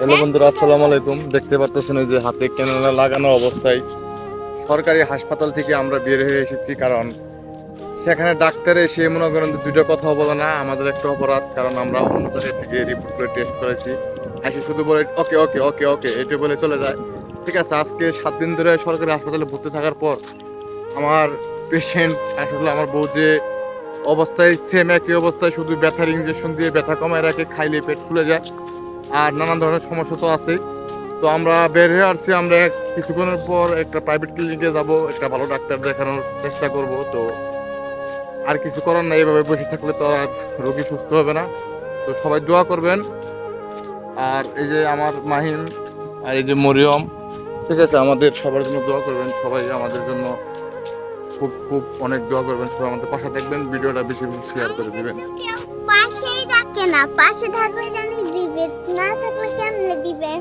Hello বন্ধুরা, আসসালামু আলাইকুম। দেখতে পাচ্ছেন ওই যে হাতে ক্যামেরা লাগানো অবস্থায়। সরকারি হাসপাতাল থেকে আমরা বের হয়ে এসেছি, কারণ সেখানে ডাক্তার এসে মনে করেন দুটো কথা বলে না, আমাদের একটা অপরাধ, কারণ আমরা অন্য জায়গা থেকে রিপোর্ট করে টেস্ট করেছি। এসে শুধু বলে, ওকে ওকে ওকে ওকে, এটা বলে চলে যায়। ঠিক আছে, আজকে সাত দিন ধরে সরকারি হাসপাতালে ভর্তি থাকার পর আমার পেশেন্ট আসলে আমার বউ যে অবস্থায় সেম একই অবস্থায়, শুধু ব্যথার ইঞ্জেকশন দিয়ে ব্যথা কমায় রাখে, খাইলে পেট ফুলে যায়। আর নানান ধরনের সমস্যা তো আছেই। তো আমরা বের হয়ে আসছি, আমরা কিছুক্ষণের পর একটা প্রাইভেট ক্লিনিকে যাব, একটা ভালো ডাক্তার দেখানোর চেষ্টা করব। তো আর কিছু করার নাই, এভাবে বসে থাকলে তো আর রোগী সুস্থ হবে না। তো সবাই দোয়া করবেন। আর এই যে আমার মাহিম আর এই যে মরিয়ম, ঠিক আছে, আমাদের সবার জন্য দোয়া করবেন। সবাই আমাদের জন্য খুব খুব অনেক দোয়া করবেন। সবাই আমাদের পাশে দেখবেন ভিডিওটা বেশি বেশি শেয়ার করে দিবেন। পাশেই রাখে না, পাশে দিবে না থাকলে কেমনে দিবে